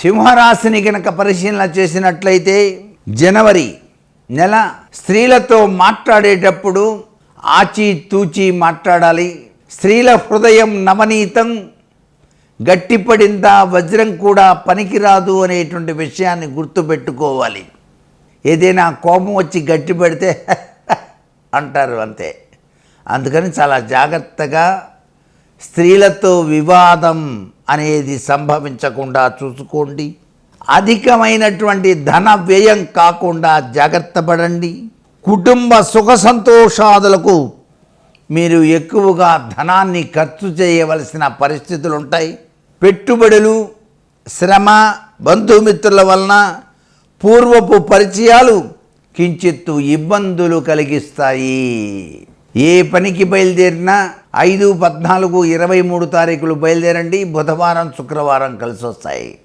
సింహరాశిని కనుక పరిశీలన చేసినట్లయితే జనవరి నెల స్త్రీలతో మాట్లాడేటప్పుడు ఆచితూచి మాట్లాడాలి. స్త్రీల హృదయం నవనీతం గట్టిపడిందా వజ్రం కూడా పనికిరాదు అనేటువంటి విషయాన్ని గుర్తుపెట్టుకోవాలి. ఏదైనా కోపం వచ్చి గట్టి పెడితే అంటారు అంతే. అందుకని చాలా జాగ్రత్తగా స్త్రీలతో వివాదం అనేది సంభవించకుండా చూసుకోండి. అధికమైనటువంటి ధన వ్యయం కాకుండా జాగ్రత్త పడండి. కుటుంబ సుఖ సంతోషాదులకు మీరు ఎక్కువగా ధనాన్ని ఖర్చు చేయవలసిన పరిస్థితులు ఉంటాయి పెట్టుబడులు శ్రమ బంధుమిత్రుల వలన పూర్వపు పరిచయాలు కించిత్తు ఇబ్బందులు కలిగిస్తాయి. ఏ పనికి బయలుదేరినా ఐదు పద్నాలుగు ఇరవై మూడు తారీఖులు బయలుదేరండి. బుధవారం శుక్రవారం కలిసి వస్తాయి